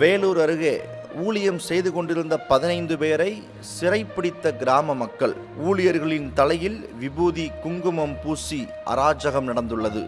வேலூர் அருகே ஊழியம் செய்து கொண்டிருந்த பதினைந்து பேரை சிறைப்பிடித்த கிராம மக்கள் ஊழியர்களின் தலையில் விபூதி குங்குமம் பூசி அராஜகம் நடந்துள்ளது.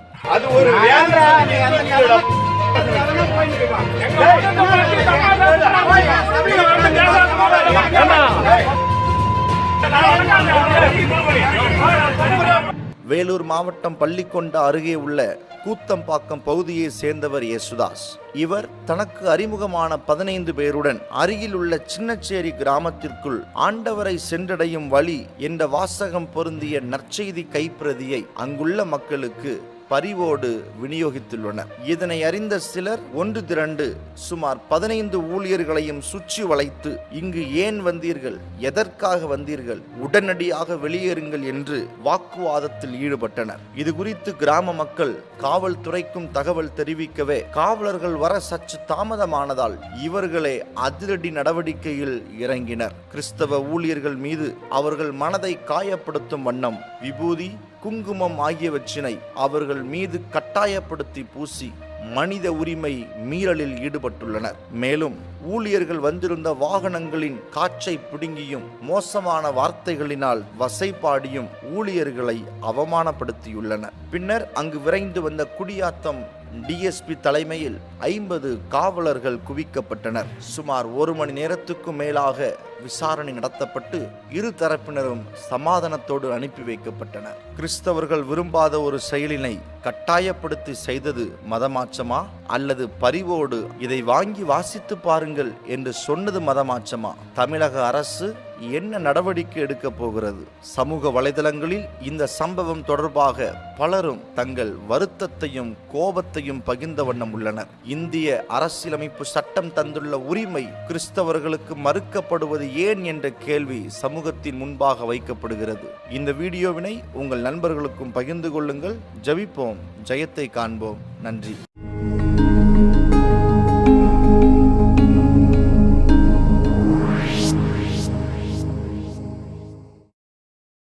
வேலூர் மாவட்டம் பள்ளிக்கொண்ட அருகே உள்ள கூத்தம்பாக்கம் பகுதியை சேர்ந்தவர் யேசுதாஸ். இவர் தனக்கு அறிமுகமான பதினைந்து பேருடன் அருகில் உள்ள சின்னச்சேரி கிராமத்திற்குள் ஆண்டவரை சென்றடையும் வழி என்ற வாசகம் பொருந்திய நற்செய்தி கைப்பிரதியை அங்குள்ள மக்களுக்கு பரிவோடு விநியோகித்துள்ளனர். இதனை அறிந்த சிலர் ஒன்று திரண்டு சுமார் பதினைந்து ஊழியர்களையும் சுற்றி வளைத்து இங்கு ஏன் வந்தீர்கள்? எதற்காக வந்தீர்கள்? உடனடியாக வெளியேறுங்கள் என்று வாக்குவாதத்தில் ஈடுபட்டனர். இது குறித்து கிராம மக்கள் காவல்துறைக்கும் தகவல் தெரிவிக்கவே காவலர்கள் வர சற்று தாமதமானதால் இவர்களே அதிரடி நடவடிக்கையில் இறங்கினர். கிறிஸ்தவ ஊழியர்கள் மீது அவர்கள் மனதை காயப்படுத்தும் வண்ணம் விபூதி குங்குமம் ஆகியவற்றினை அவர்கள் மீது கட்டாயப்படுத்தி பூசி மனித உரிமை மீறலில் ஈடுபட்டுள்ளனர். மேலும் ஊழியர்கள் வந்திருந்த வாகனங்களின் காற்றை பிடுங்கியும் மோசமான வார்த்தைகளினால் வசைப்பாடியும் ஊழியர்களை அவமானப்படுத்தியுள்ளனர். பின்னர் அங்கு விரைந்து வந்த குடியாத்தம் டிஎஸ்பி தலைமையில் ஐம்பது காவலர்கள் குவிக்கப்பட்டனர். சுமார் ஒரு மணி நேரத்துக்கும் மேலாக விசாரணை நடத்தப்பட்டு இரு தரப்பினரும் சமாதானத்தோடு அனுப்பி வைக்கப்பட்டனர் கிறிஸ்தவர்கள் விரும்பாத ஒரு செயலினை கட்டாயப்படுத்தி செய்தது மதமாச்சமா? அல்லது பரிவோடு இதை வாங்கி வாசித்து பாருங்கள் என்று சொன்னது மதமாச்சமா? தமிழக அரசு என்ன நடவடிக்கை எடுக்க போகிறது? சமூக வலைதளங்களில் இந்த சம்பவம் தொடர்பாக பலரும் தங்கள் வருத்தத்தையும் கோபத்தையும் பகிர்ந்த வண்ணம் உள்ளனர். இந்திய அரசியலமைப்பு சட்டம் தந்துள்ள உரிமை கிறிஸ்தவர்களுக்கு மறுக்கப்படுவது ஏன் என்ற கேள்வி சமூகத்தின் முன்பாக வைக்கப்படுகிறது. இந்த வீடியோவினை உங்கள் நண்பர்களுக்கும் பகிர்ந்து கொள்ளுங்கள். ஜபிப்போம். ஜெயத்தை காண்போம். நன்றி.